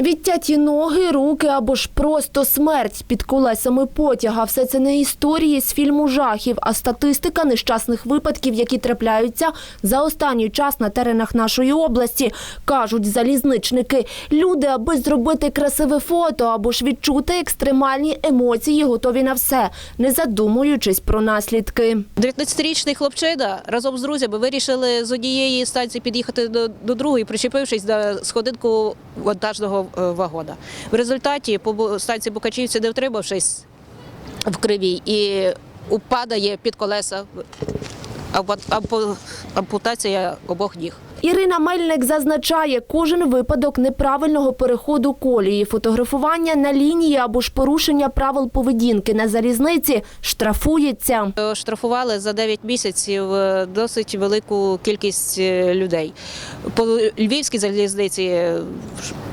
Відтяті ноги, руки або ж просто смерть під колесами потяга. Все це не історії з фільму жахів, а статистика нещасних випадків, які трапляються за останній час на теренах нашої області. Кажуть залізничники. Люди, аби зробити красиве фото або ж відчути екстремальні емоції, готові на все, не задумуючись про наслідки. 19-річний хлопчина разом з друзями вирішили з однієї станції під'їхати до, до другої, причепившись на сходинку вантажного е, вагона. В результаті по станції Букачівці, не втримавшись в кривій, і упадає під колеса ампу- ампу- ампутація обох ніг. Ірина Мельник зазначає, кожен випадок неправильного переходу колії, фотографування на лінії або ж порушення правил поведінки на залізниці штрафується. Штрафували за 9 місяців е, досить велику кількість е, людей. По Львівській залізниці е,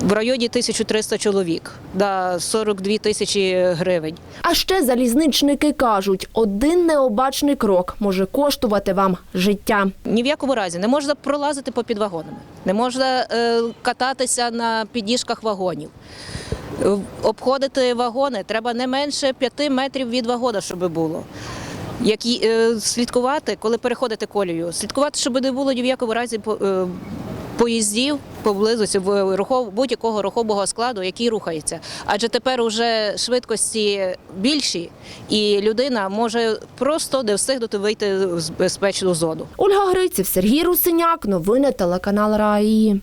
в районі 1300 чоловік на 42 тисячі гривень. А ще залізничники кажуть, один необачний крок може коштувати вам життя. Ні в якому разі не можна пролазити попід вагонами, не можна е, кататися на підніжках вагонів. Е, Обходити вагони треба не менше 5 метрів від вагона, щоб було. Як е, слідкувати, коли переходити колію, слідкувати, щоб не було ні в якому разі по- поїздів поблизості будь-якого рухового складу, який рухається. Адже тепер уже швидкості більші, і людина може просто не встигнути вийти з безпечну зону. Ольга Гриців, Сергій Русиняк. Новини телеканал Раї.